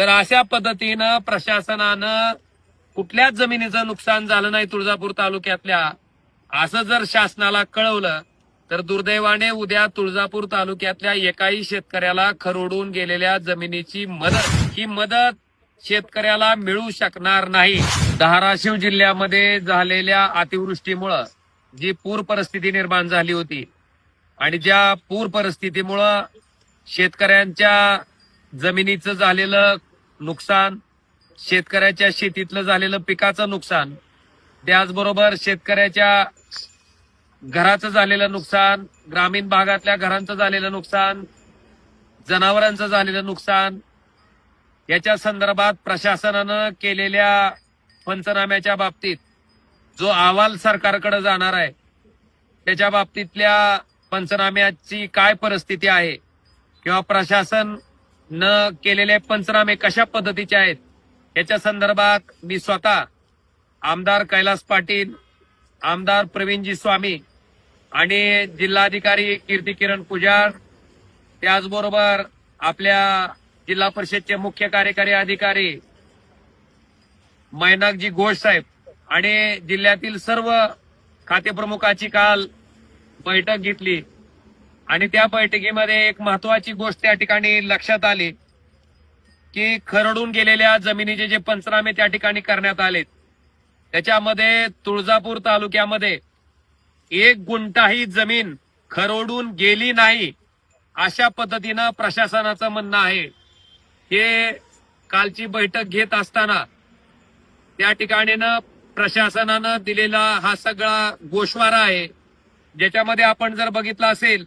जर अशा पद्धतीनं प्रशासनानं कुठल्याच जमिनीचं नुकसान झालं नाही तुळजापूर तालुक्यातल्या असं जर शासनाला कळवलं तर दुर्दैवाने उद्या तुळजापूर तालुक्यातल्या एकाही शेतकऱ्याला खरवडून गेलेल्या जमिनीची मदत ही मदत शेतकऱ्याला मिळू शकणार नाही. धाराशिव जिल्ह्यामध्ये झालेल्या अतिवृष्टीमुळं जी पूर परिस्थिती निर्माण झाली होती आणि ज्या पूर परिस्थितीमुळं शेतकऱ्यांच्या जमिनीचं झालेलं नुकसान शेतकऱ्याच्या शेतीतलं झालेलं पिकाचं नुकसान त्याचबरोबर शेतकऱ्याच्या घराचं झालेलं नुकसान ग्रामीण भागातल्या घरांचं झालेलं नुकसान जनावरांचं झालेलं नुकसान याच्या संदर्भात प्रशासनानं केलेल्या पंचनाम्याच्या बाबतीत जो अहवाल सरकारकडे जाणार आहे त्याच्या बाबतीतल्या पंचनाम्याची काय परिस्थिती आहे किंवा प्रशासन न केलेले पंचनामे कशा पद्धतीचे आहेत याच्या संदर्भात मी स्वतः आमदार कैलास पाटील आमदार प्रवीणजी स्वामी आणि जिल्हाधिकारी कीर्ती किरण पुजार त्याचबरोबर आपल्या जिल्हा परिषदचे मुख्य कार्यकारी अधिकारी मैनाकजी घोष साहेब आणि जिल्ह्यातील सर्व खातेप्रमुखाची काल बैठक घेतली. आणि त्या बैठकीमध्ये एक महत्वाची गोष्ट त्या ठिकाणी लक्षात आली की खरडून गेलेल्या जमिनीचे जे पंचनामे त्या ठिकाणी करण्यात आले त्याच्यामध्ये तुळजापूर तालुक्यामध्ये एक गुंठाही जमीन खरडून गेली नाही अशा पद्धतीनं प्रशासनाचं म्हणणं आहे. हे कालची बैठक घेत असताना त्या ठिकाणीनं प्रशासनानं दिलेला हा सगळा गोषवारा आहे ज्याच्यामध्ये आपण जर बघितलं असेल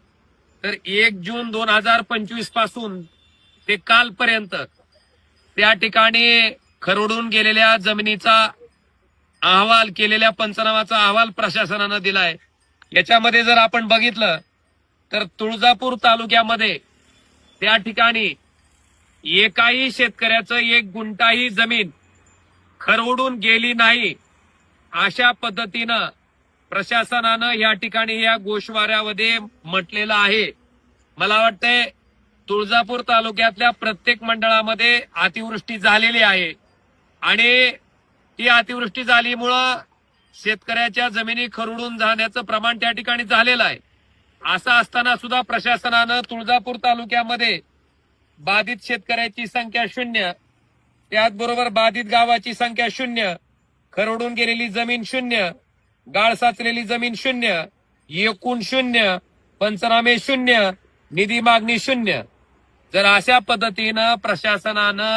तर एक जून दोन हजार पंचवीसपासून ते कालपर्यंत त्या ठिकाणी खरडून गेलेल्या जमिनीचा अहवाल केलेल्या पंचनामाचा अहवाल प्रशासनानं दिलाय. याच्यामध्ये जर आपण बघितलं तर तुळजापूर तालुक्यामध्ये त्या ठिकाणी एकाही शेतकऱ्याचं एक गुंटाही जमीन खरवडून गेली नाही अशा पद्धतीनं प्रशासनानं या ठिकाणी या गोशवाऱ्यामध्ये म्हटलेलं आहे. मला वाटतंय तुळजापूर तालुक्यातल्या प्रत्येक मंडळामध्ये अतिवृष्टी झालेली आहे. आणि ती अतिवृष्टी झालीमुळं शेतकऱ्याच्या जमिनी खरडून जाण्याचं प्रमाण त्या ठिकाणी झालेलं आहे. असं असताना सुद्धा प्रशासनानं तुळजापूर तालुक्यामध्ये बाधित शेतकऱ्याची संख्या शून्य त्याचबरोबर बाधित गावाची संख्या शून्य खरडून गेलेली जमीन शून्य गाळ साचलेली जमीन शून्य एकूण शून्य पंचनामे शून्य निधी मागणी शून्य. जर अशा पद्धतीनं प्रशासनानं